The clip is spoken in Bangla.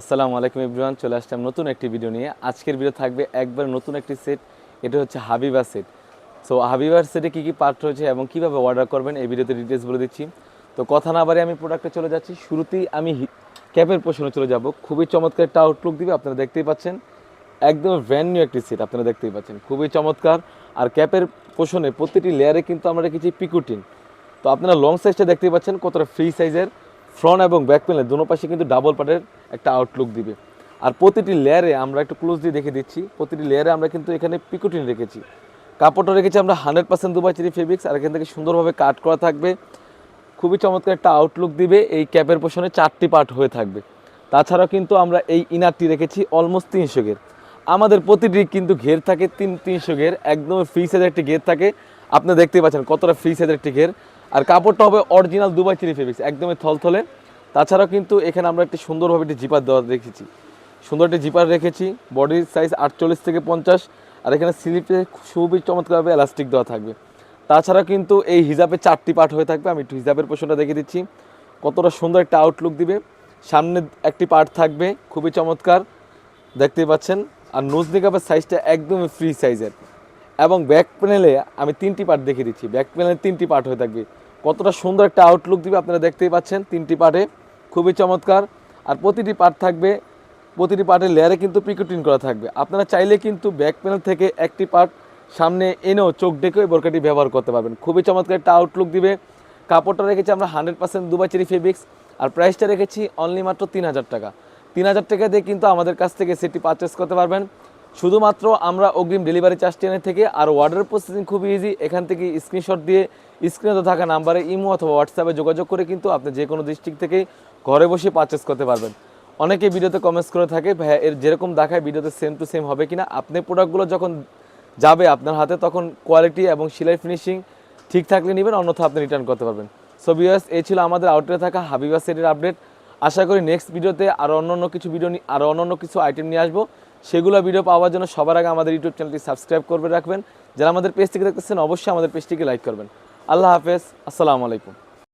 আসসালামু আলাইকুম ইব্রান চলে আসলাম নতুন একটি ভিডিও নিয়ে। আজকের ভিডিও থাকবে একবার নতুন একটি সেট, এটা হচ্ছে হাবিবা সেট। সো হাবিবার সেটে কী কী পার্ট রয়েছে এবং কীভাবে অর্ডার করবেন, এই ভিডিওতে ডিটেলস বলে দিচ্ছি। তো কথা না বারে আমি প্রোডাক্টে চলে যাচ্ছি। শুরুতেই আমি ক্যাপের পোষণে চলে যাব। খুবই চমৎকার একটা আউটলুক দিবে, আপনারা দেখতেই পাচ্ছেন। একদম ভ্যান নিউ একটি সেট, আপনারা দেখতেই পাচ্ছেন। খুবই চমৎকার। আর ক্যাপের পোষণে প্রতিটি লেয়ারে কিন্তু আমরা রেখেছি পিকুটিন তো আপনারা লং সাইজটা দেখতেই পাচ্ছেন কতটা ফ্রি সাইজের ফ্রন্ট এবং ব্যাক প্যানেল দুনো পাশে কিন্তু ডাবল পার্টের একটা আউটলুক দিবে। আর প্রতিটি লেয়ারে আমরা একটু ক্লোজ দিয়ে দেখে দিচ্ছি। প্রতিটি লেয়ারে আমরা কিন্তু এখানে পিকুটিন রেখেছি। কাপড়টা রেখেছি আমরা hundred percent Dubai cherry fabrics আর এখান থেকে সুন্দরভাবে কাট করা থাকবে। খুবই চমৎকার একটা আউটলুক দিবে। এই ক্যাপের পোষণে চারটি পার্ট হয়ে থাকবে। তাছাড়াও কিন্তু আমরা এই ইনারটি রেখেছি অলমোস্ট তিনশো গের আমাদের প্রতিটি কিন্তু ঘের থাকে তিন, তিনশো ঘের একদম ফ্রি সাইজের একটি ঘের থাকে। আপনি দেখতেই পাচ্ছেন কতটা ফ্রি সাইজের একটি ঘের আর কাপড়টা হবে অরিজিনাল দুবাই চিরি ফেব্রিক্স একদমই থলথলে। তাছাড়াও কিন্তু এখানে আমরা একটি সুন্দরভাবে একটি জিপার দেওয়া রেখেছি সুন্দর একটি জিপার রেখেছি বডির সাইজ আটচল্লিশ থেকে পঞ্চাশ, আর এখানে স্লিপে খুবই চমৎকারভাবে এলাস্টিক দেওয়া থাকবে। তাছাড়া কিন্তু এই হিজাবে চারটি পার্ট হয়ে থাকবে, আমি একটু হিজাবের পোষণটা দেখে দিচ্ছি। কতটা সুন্দর একটা আউটলুক দিবে। সামনে একটি পার্ট থাকবে, খুবই চমৎকার, দেখতেই পাচ্ছেন। আর নোজ নিকাপের সাইজটা একদমই ফ্রি সাইজের এবং ব্যাক প্যানেলে আমি তিনটি পার্ট দেখে দিচ্ছি। ব্যাক প্যানেলে তিনটি পার্ট হয়ে থাকবে। কতটা সুন্দর একটা আউটলুক দিবে আপনারা দেখতেই পাচ্ছেন তিনটি পার্টে। খুবই চমৎকার। আর প্রতিটি পার্ট থাকবে, প্রতিটি পার্টের লেয়ারে কিন্তু পিকুটিন করা থাকবে। আপনারা চাইলে কিন্তু ব্যাক প্যানেল থেকে একটি পার্ট সামনে এনেও চোখ ডেকেও এই বোরকাটি ব্যবহার করতে পারবেন। খুবই চমৎকার একটা আউটলুক দিবে। কাপড়টা রেখেছি আমরা hundred percent Dubai cherry fabrics আর প্রাইসটা রেখেছি অনলি মাত্র তিন হাজার টাকা। তিন হাজার টাকা দিয়ে কিন্তু আমাদের কাছ থেকে সেটি পারচেস করতে পারবেন। শুধুমাত্র আমরা অগ্রিম ডেলিভারি চার্জ টেনে থেকে আর অর্ডার প্রসেসিং খুবই ইজি এখান থেকে স্ক্রিনশট দিয়ে স্ক্রিনে থাকা নাম্বারে ইমো অথবা হোয়াটসঅ্যাপে যোগাযোগ করে কিন্তু আপনি যে কোনো ডিস্ট্রিক্ট থেকেই ঘরে বসে পারচেস করতে পারবেন। অনেকে ভিডিওতে কমেন্টস করে থাকে, ভাইয়া, এর যেরকম দেখায় ভিডিওতে সেম টু সেম হবে কিনা? আপনি প্রোডাক্টগুলো যখন যাবে আপনার হাতে, তখন কোয়ালিটি এবং সেলাই ফিনিশিং ঠিক থাকলে নেবেন, অন্যথা আপনি রিটার্ন করতে পারবেন। সো বিয়ার্স এই ছিল আমাদের আউটলেটে থাকা হাবিবা সেটের আপডেট আশা করি নেক্সট ভিডিওতে আরও অন্য অন্য কিছু ভিডিও নিয়ে আরও অন্য অন্য কিছু আইটেম নিয়ে আসব। সেগুলো ভিডিও পাওয়ার জন্য সবার আগে আমাদের ইউটিউব চ্যানেলটি সাবস্ক্রাইব করে রাখবেন। যারা আমাদের পেজ থেকে দেখতেছেন, অবশ্যই আমাদের পেজটিকে লাইক করবেন। আল্লাহ হাফেজ। আসসালামু আলাইকুম।